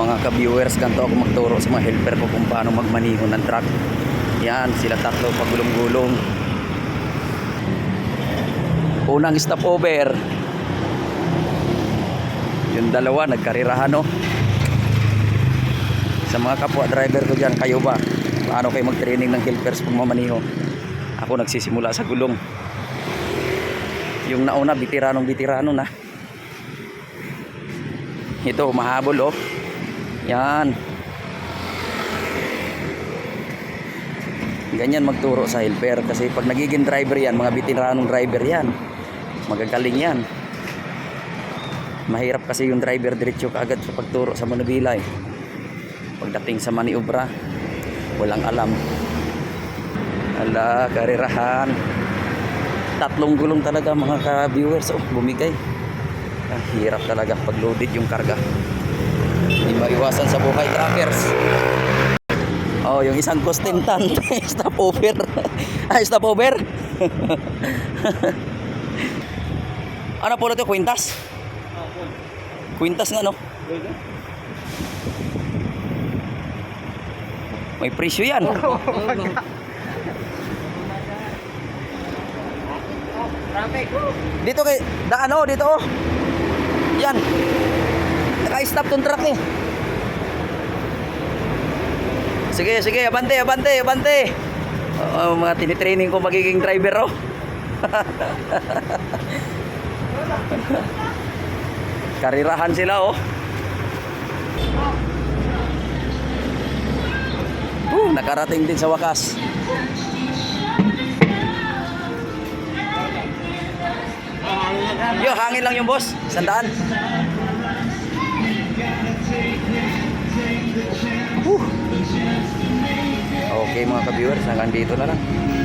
mga ka-viewers, ganito ako magturo sa mga helper ko kung paano magmaniho ng truck. Yan, sila tatlo pagulong-gulong. Unang stopover. Yung dalawa, nagkarirahan, no? Sa mga kapwa driver ko dyan, kayo ba? Paano kayo mag-training ng helpers pag mamaniho? Ako nagsisimula sa gulong. Yung nauna, bitiranong bitirano na. Ito, mahabol oh. Yan. Ganyan magturo sa helper kasi pag nagiging driver yan, mga bitiranong driver yan. Magagaling yan. Mahirap kasi yung driver diretso kaagad sa pagturo sa manubila eh. Pagdating sa maniobra, walang alam. Ala, karirahan. Tatlong gulong talaga mga ka-viewers. Oh, bumigay. Ang hirap talaga pag loaded yung karga. Hindi maiwasan sa buhay trackers. Oh, yung isang constantante, stop over. Ay, stop over. ano po ito? Quintas? Quintas nga, no? May presyo yan. Dito kay, da ano, dito oh. Yan. Naka-stop tong truck eh. Sige, sige, abante, abante, abante. Oo, mga tinitraining ko magiging driver oh. Karirahan sila oh. Uh, nakarating din sa wakas. Yo, hangin lang yung boss. Sandaan. Okay mga ka-viewers, hanggang dito na lang.